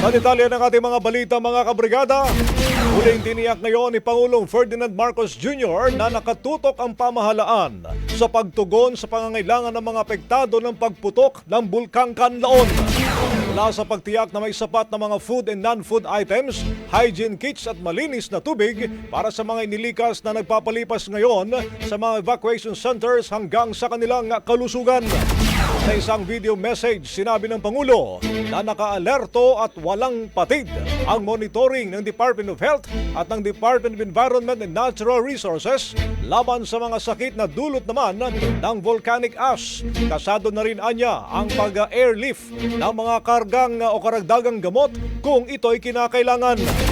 Sa detalye ng ating mga balita mga kabrigada, huling tiniyak ngayon ni Pangulong Ferdinand Marcos Jr. na nakatutok ang pamahalaan sa pagtugon sa pangangailangan ng mga apektado ng pagputok ng Bulkang Kanlaon. Mula sa pagtiyak na may sapat na mga food and non-food items, hygiene kits at malinis na tubig para sa mga inilikas na nagpapalipas ngayon sa mga evacuation centers hanggang sa kanilang kalusugan. Sa isang video message, sinabi ng Pangulo na naka-alerto at walang patid ang monitoring ng Department of Health at ng Department of Environment and Natural Resources laban sa mga sakit na dulot naman ng volcanic ash. Kasado na rin anya ang pag-airlift ng mga kargang o karagdagang gamot kung ito'y kinakailangan.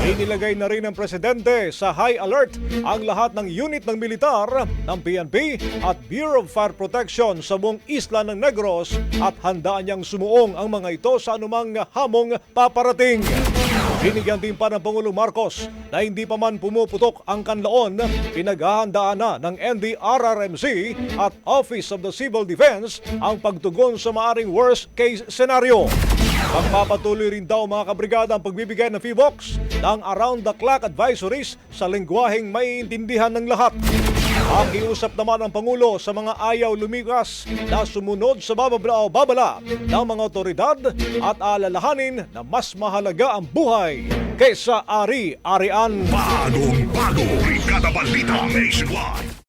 Inilagay na rin ng presidente sa high alert ang lahat ng unit ng militar ng PNP at Bureau of Fire Protection sa buong isla ng Negros at handaan niyang sumuong ang mga ito sa anumang hamong paparating. Binigyan din pa ng Pangulong Marcos na hindi pa man pumuputok ang kanlaon, pinaghahandaan na ng NDRRMC at Office of the Civil Defense ang pagtugon sa maaring worst case scenario. Magpapatuloy rin daw mga kabrigada ang pagbibigay ng FIVOX ng around-the-clock advisories sa lingwaheng maiintindihan ng lahat. Pakiusap naman ang Pangulo sa mga ayaw lumikas na sumunod sa babala o babala ng mga otoridad at alalahanin na mas mahalaga ang buhay kaysa ari-arian. Bagong bago, Brigada Balita Nationwide.